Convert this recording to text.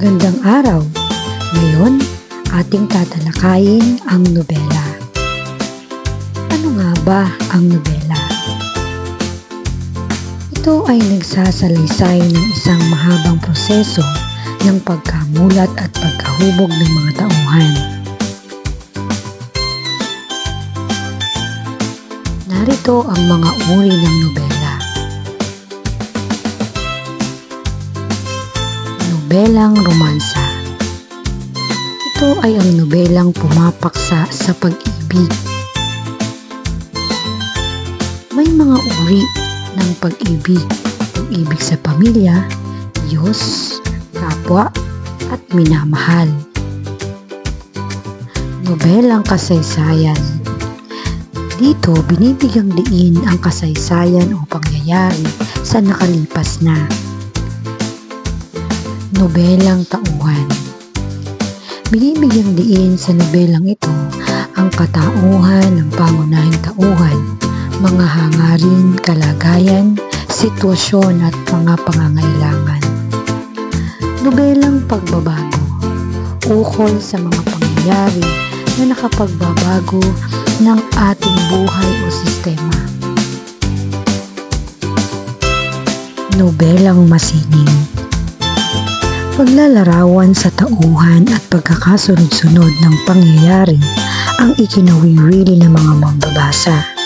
Magandang araw! Ngayon, ating tatalakayin ang nobela. Ano nga ba ang nobela? Ito ay nagsasalaysay ng isang mahabang proseso ng pagkamulat at pagkahubog ng mga tauhan. Narito ang mga uri ng nobela. Nobelang romansa. Ito ay ang nobelang pumapaksa sa pag-ibig. May mga uri ng pag-ibig. Pag-ibig sa pamilya, Diyos, kapwa, at minamahal. Nobelang kasaysayan. Dito, binibigyang diin ang kasaysayan o pangyayari sa nakalipas na. Nobelang tauhan. Binibigyang diin sa nobelang ito ang katauhan ng pangunahing tauhan, mga hangarin, kalagayan, sitwasyon at mga pangangailangan. Nobelang pagbabago. Ukol sa mga pangyayari na nakapagbabago ng ating buhay o sistema. Nobelang masining. Paglalarawan sa tauhan at pagkakasunod-sunod ng pangyayari ang ikinawiwili ng mga mambabasa.